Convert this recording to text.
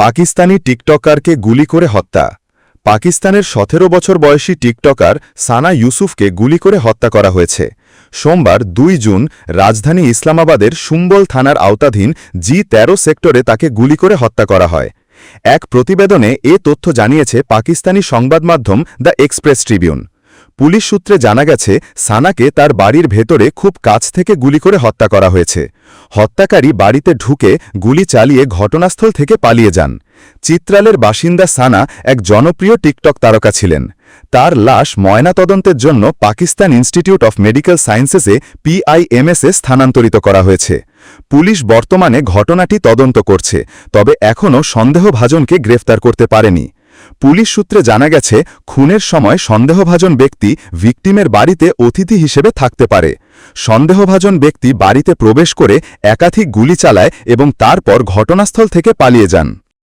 পাকিস্তানি টিকটকারকে গুলি করে হত্যা। পাকিস্তানের সতেরো বছর বয়সী টিকটকার সানা ইউসুফকে গুলি করে হত্যা করা হয়েছে। সোমবার দুই জুন রাজধানী ইসলামাবাদের সুম্বল থানার আওতাধীন জি তেরো সেক্টরে তাকে গুলি করে হত্যা করা হয়। এক প্রতিবেদনে এ তথ্য জানিয়েছে পাকিস্তানি সংবাদ মাধ্যম দ্য এক্সপ্রেস ট্রিবিউন। পুলিশ সূত্রে জানা গেছে, সানাকে তার বাড়ির ভেতরে খুব কাছ থেকে গুলি করে হত্যা করা হয়েছে। হত্যাকারী বাড়িতে ঢুকে গুলি চালিয়ে ঘটনাস্থল থেকে পালিয়ে যান। চিত্রালের বাসিন্দা সানা এক জনপ্রিয় টিকটক তারকা ছিলেন। তার লাশ ময়নাতদন্তের জন্য পাকিস্তান ইনস্টিটিউট অফ মেডিকেল সায়েন্সেসে পিআইএমএসে স্থানান্তরিত করা হয়েছে। পুলিশ বর্তমানে ঘটনাটি তদন্ত করছে, তবে এখনও সন্দেহভাজনকে গ্রেফতার করতে পারেনি। পুলিশ সূত্রে জানা গেছে, খুনের সময় সন্দেহভাজন ব্যক্তি ভিকটিমের বাড়িতে অতিথি হিসেবে থাকতে পারে। সন্দেহভাজন ব্যক্তি বাড়িতে প্রবেশ করে একাধিক গুলি চালায় এবং তারপর ঘটনাস্থল থেকে পালিয়ে যান।